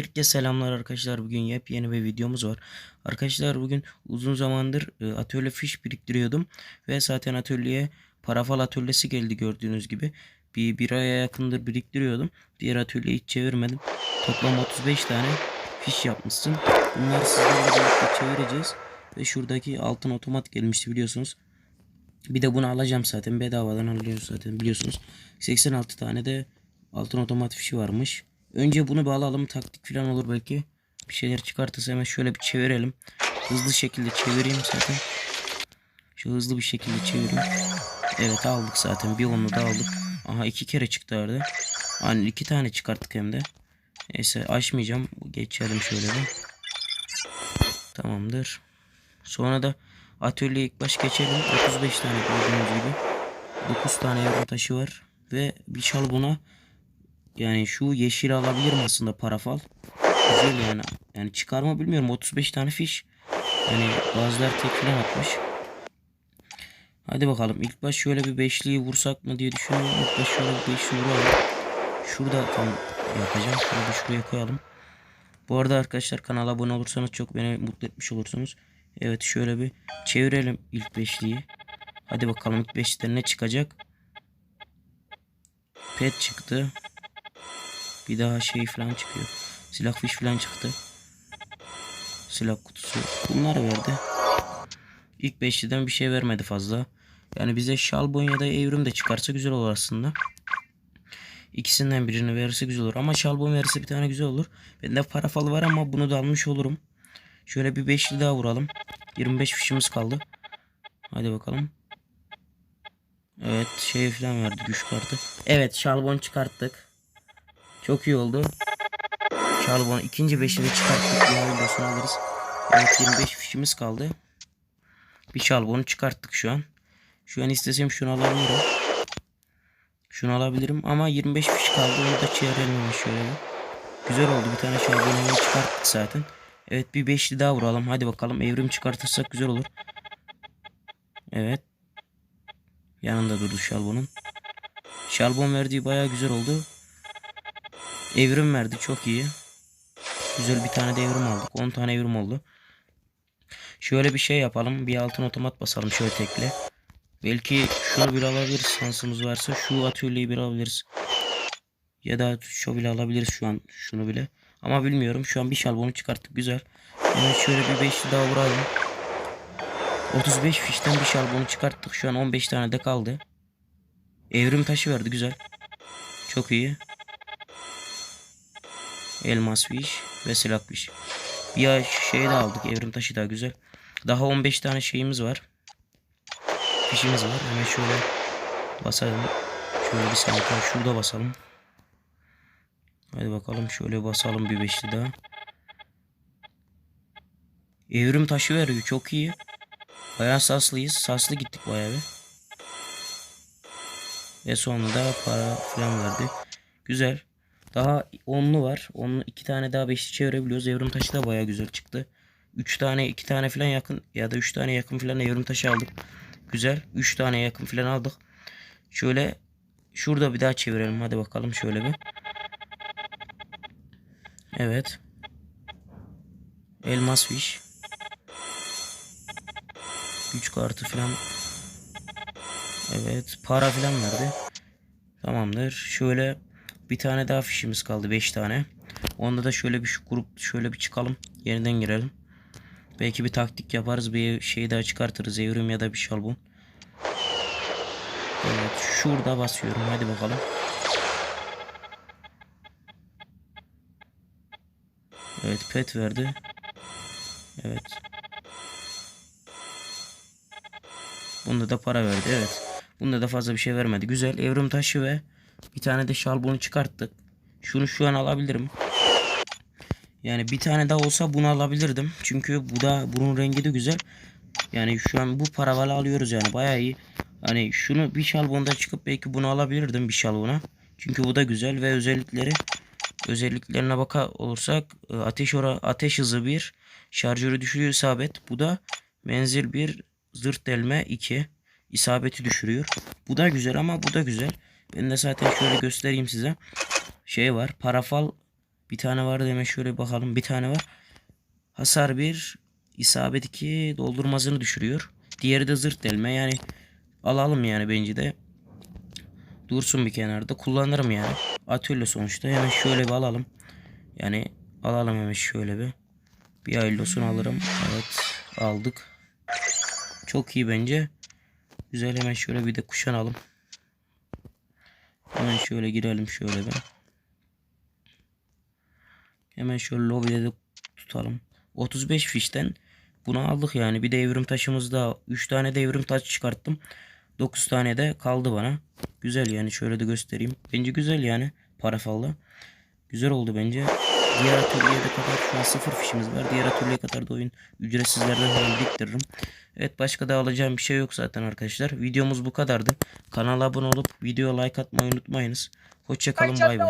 Herkese selamlar arkadaşlar. Bugün yepyeni bir videomuz var. Arkadaşlar bugün uzun zamandır e, atölye fiş biriktiriyordum. Ve zaten atölyeye parafal atölyesi geldi gördüğünüz gibi. Bir, bir aya yakındır biriktiriyordum. Diğer atölyeyi hiç çevirmedim. Toplam 35 tane fiş yapmışsın. Bunları sizlerle birlikte çevireceğiz. Ve şuradaki altın otomat gelmişti biliyorsunuz. Bir de bunu alacağım zaten. Bedavadan alıyoruz zaten biliyorsunuz. 86 tane de altın otomat fişi varmış. Önce bunu bir alalım. Taktik falan olur belki. Bir şeyler çıkartırsa hemen şöyle bir çevirelim. Hızlı şekilde çevireyim zaten. Şu hızlı bir şekilde çevireyim. Evet aldık zaten. Bir onu da aldık. Aha iki kere çıktı arada. Hani iki tane çıkarttık hem de. Neyse açmayacağım. Geçelim şöyle bir. Tamamdır. Sonra da atölyeye ilk baş geçelim. 35 tane gördüğünüz gibi. 9 tane yarım taşı var. Ve bir şal buna yani şu yeşil alabilirim aslında parafal. Güzel yani. Yani çıkarma bilmiyorum. 35 tane fiş. Yani bazıları tek atmış. Hadi bakalım. İlk baş şöyle bir beşliği vursak mı diye düşünüyorum. İlk baş şöyle bir beşli vuralım. Şurada tam yapacağım. Şunu da şuraya koyalım. Bu arada arkadaşlar kanala abone olursanız çok beni mutlu etmiş olursunuz. Evet şöyle bir çevirelim ilk beşliği. Hadi bakalım ilk beşlikten ne çıkacak? Pet çıktı. Bir daha şey falan çıkıyor. Silah fiş falan çıktı. Silah kutusu. Bunlar verdi. İlk beşliden bir şey vermedi fazla. Yani bize şalbon ya da evrim de çıkarsa güzel olur aslında. İkisinden birini verirse güzel olur. Ama şalbon verirse bir tane güzel olur. Bende parafalı var ama bunu da almış olurum. Şöyle bir beşli daha vuralım. 25 fişimiz kaldı. Hadi bakalım. Evet şey falan verdi güç kartı. Evet şalbon çıkarttık. Çok iyi oldu. Şalbon ikinci beşini çıkarttık. Diğer videosunu alırız. Evet 25 fişimiz kaldı. Bir şalbonu çıkarttık şu an. Şu an istesem şunu alabilirim. Şunu alabilirim ama 25 fiş kaldı. Onu da çevirelim şöyle. Güzel oldu. Bir tane şalbonu çıkarttık zaten. Evet bir beşli daha vuralım. Hadi bakalım evrim çıkartırsak güzel olur. Evet. Yanında durdu şalbonun. Şalbon verdiği baya güzel oldu. Evrim verdi çok iyi. Güzel bir tane de evrim aldık. 10 tane evrim oldu. Şöyle bir şey yapalım. Bir altın otomat basalım şöyle tekle. Belki şunu bir alabiliriz şansımız varsa. Şu atölyeyi bir alabiliriz. Ya da şu bile alabiliriz şu an şunu bile. Ama bilmiyorum. Şu an bir şalbonu çıkarttık. Güzel. Hemen şöyle bir 5'li daha vuralım. 35 fişten bir şalbonu çıkarttık. Şu an 15 tane de kaldı. Evrim taşı verdi. Güzel. Çok iyi. Elmas fiş ve silah. Bir ay şey de aldık. Evrim taşı daha güzel. Daha 15 tane şeyimiz var. Fişimiz var. Hemen şöyle basalım. Şöyle bir saniye şurada basalım. Hadi bakalım şöyle basalım bir beşli daha. Evrim taşı veriyor. Çok iyi. Bayağı saslıyız. Saslı gittik bayağı bir. Ve sonra da para falan verdi. Güzel. Daha onlu var. Onun iki tane daha beşli çevirebiliyoruz. Evrim taşı da baya güzel çıktı. Üç tane iki tane falan yakın ya da üç tane yakın falan evrim taşı aldık. Güzel. Üç tane yakın falan aldık. Şöyle şurada bir daha çevirelim. Hadi bakalım şöyle bir. Evet. Elmas fiş. Güç kartı falan. Evet. Para falan verdi. Tamamdır. Şöyle bir tane daha fişimiz kaldı. 5 tane. Onda da şöyle bir şu grup şöyle bir çıkalım. Yeniden girelim. Belki bir taktik yaparız. Bir şey daha çıkartırız. Evrim ya da bir şalbon. Evet. Şurada basıyorum. Hadi bakalım. Evet. Pet verdi. Evet. Bunda da para verdi. Evet. Bunda da fazla bir şey vermedi. Güzel. Evrim taşı ve bir tane de şalbonu çıkarttık. Şunu şu an alabilirim. Yani bir tane daha olsa bunu alabilirdim. Çünkü bu da bunun rengi de güzel. Yani şu an bu paravala alıyoruz yani bayağı iyi. Hani şunu bir şalbonda çıkıp belki bunu alabilirdim bir şalbona. Çünkü bu da güzel ve özellikleri özelliklerine baka olursak e, ateş ora ateş hızı 1, şarjörü düşürüyor isabet. Bu da menzil 1, zırt delme 2, isabeti düşürüyor. Bu da güzel ama bu da güzel. Ben de zaten şöyle göstereyim size. Şey var. Parafal Bir tane vardı hemen şöyle bakalım. Bir tane var. Hasar 1, isabet 2, doldurma hızını düşürüyor. Diğeri de zırt delme. Yani alalım yani bence de. Dursun bir kenarda. Kullanırım yani. Atölye sonuçta. Hemen şöyle bir alalım. Yani alalım hemen şöyle bir. Bir aylosunu alırım. Evet aldık. Çok iyi bence. Güzel hemen şöyle bir de kuşanalım. Hemen şöyle girelim şöyle bir. Hemen şöyle lobby'de de tutalım. 35 fişten bunu aldık yani. Bir de evrim taşımız daha. 3 tane de evrim taş çıkarttım. 9 tane de kaldı bana. Güzel yani şöyle de göstereyim. Bence güzel yani. Para fazla. Güzel oldu bence. Diğer atölyeye de kadar şu an sıfır fişimiz var. Diğer atölyeye kadar da oyun ücretsizlerden diktiririm. Evet başka da alacağım bir şey yok zaten arkadaşlar. Videomuz bu kadardı. Kanala abone olup videoya like atmayı unutmayınız. Hoşçakalın bay bay.